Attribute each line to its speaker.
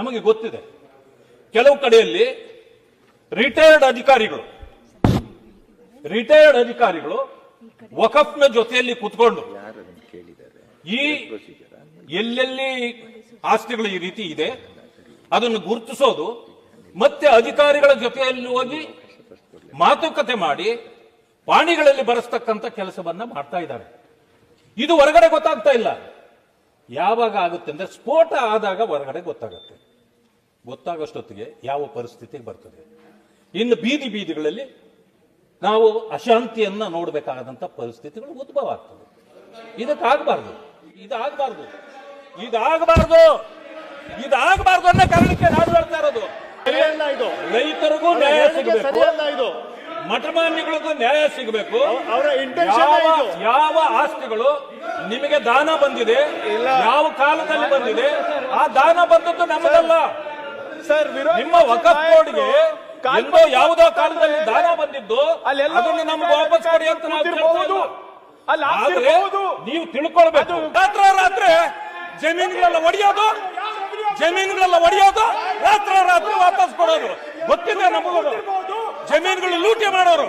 Speaker 1: ನಮಗೆ ಗೊತ್ತಿದೆ. ಕೆಲವು ಕಡೆಯಲ್ಲಿ ರಿಟೈರ್ಡ್ ಅಧಿಕಾರಿಗಳು ರಿಟೈರ್ಡ್ ಅಧಿಕಾರಿಗಳು ವಕಫ್ನ ಜೊತೆಯಲ್ಲಿ ಕೂತ್ಕೊಂಡು ಈ ಎಲ್ಲೆಲ್ಲಿ ಆಸ್ತಿಗಳು ಈ ರೀತಿ ಇದೆ ಅದನ್ನು ಗುರುತಿಸೋದು ಮತ್ತೆ ಅಧಿಕಾರಿಗಳ ಜೊತೆಯಲ್ಲಿ ಹೋಗಿ ಮಾತುಕತೆ ಮಾಡಿ ಪಾಣಿಗಳಲ್ಲಿ ಬರೆಸ್ತಕ್ಕಂಥ ಕೆಲಸವನ್ನ ಮಾಡ್ತಾ ಇದ್ದಾರೆ. ಇದು ಹೊರಗಡೆ ಗೊತ್ತಾಗ್ತಾ ಇಲ್ಲ. ಯಾವಾಗ ಆಗುತ್ತೆ ಅಂದ್ರೆ ಸ್ಫೋಟ ಆದಾಗ ಹೊರಗಡೆ ಗೊತ್ತಾಗುತ್ತೆ. ಗೊತ್ತಾಗೋಷ್ಟೊತ್ತಿಗೆ ಯಾವ ಪರಿಸ್ಥಿತಿಗೆ ಬರ್ತದೆ. ಇನ್ನು ಬೀದಿ ಬೀದಿಗಳಲ್ಲಿ ನಾವು ಅಶಾಂತಿಯನ್ನ ನೋಡಬೇಕಾದಂಥ ಪರಿಸ್ಥಿತಿಗಳು ಉದ್ಭವ ಆಗ್ತದೆ. ಇದಕ್ಕಾಗಬಾರ್ದು. ಇದಾಗಬಾರ್ದು. ಇದಾಗಬಾರ್ದು. ಇದಾಗಬಾರ್ದು ಅನ್ನೋ ಕಾರಣಕ್ಕೆ ನಾನು ಹೇಳ್ತಾ ಇರೋದು.
Speaker 2: ಇದು.
Speaker 1: ರೈತರಿಗೂ ನ್ಯಾಯ ಸಿಗಬೇಕು.
Speaker 2: ಇದು.
Speaker 1: ಮಠಮಾನ್ಯಗಳಿಗೂ ನ್ಯಾಯ ಸಿಗಬೇಕು.
Speaker 2: ಅವರ ಇಂಟೆನ್ಷನ್
Speaker 1: ಯಾವ ಯಾವ ಆಸ್ತಿಗಳು ನಿಮಗೆ ದಾನ ಬಂದಿದೆ. ಯಾವ ಕಾಲದಲ್ಲಿ ಬಂದಿದೆ? ಆ ದಾನ ಬಂದದ್ದು ನಮ್ಮದಲ್ಲ.
Speaker 2: ಸರ್
Speaker 1: ನಿಮ್ಮ ವಕಫ್ ಬೋರ್ಡ್ಗೆ ಎಂದೋ ಯಾವುದೋ ಕಾಲದಲ್ಲಿ ದಾನ ಬಂದಿದ್ದು ಅದನ್ನು ನಮ್ಗೆ ವಾಪಸ್ ಕೊಡಿ ಅಂತ ನಾವು
Speaker 2: ಕೂತಿರ್ಬಹುದು.
Speaker 1: ಆದ್ರೆ ನೀವು ತಿಳ್ಕೊಳ್ಬೇಕು. ರಾತ್ರ ರಾತ್ರಿ ಜಮೀನುಗಳೆಲ್ಲ ಒಡೆಯೋದು ಜಮೀನುಗಳೆಲ್ಲ ಒಡೆಯೋದು ರಾತ್ರ ರಾತ್ರಿ ವಾಪಸ್ ಕೊಡೋದು. ಗೊತ್ತಿದೆ ನಮಗೂ ಜಮೀನುಗಳು ಲೂಟಿ ಮಾಡೋರು.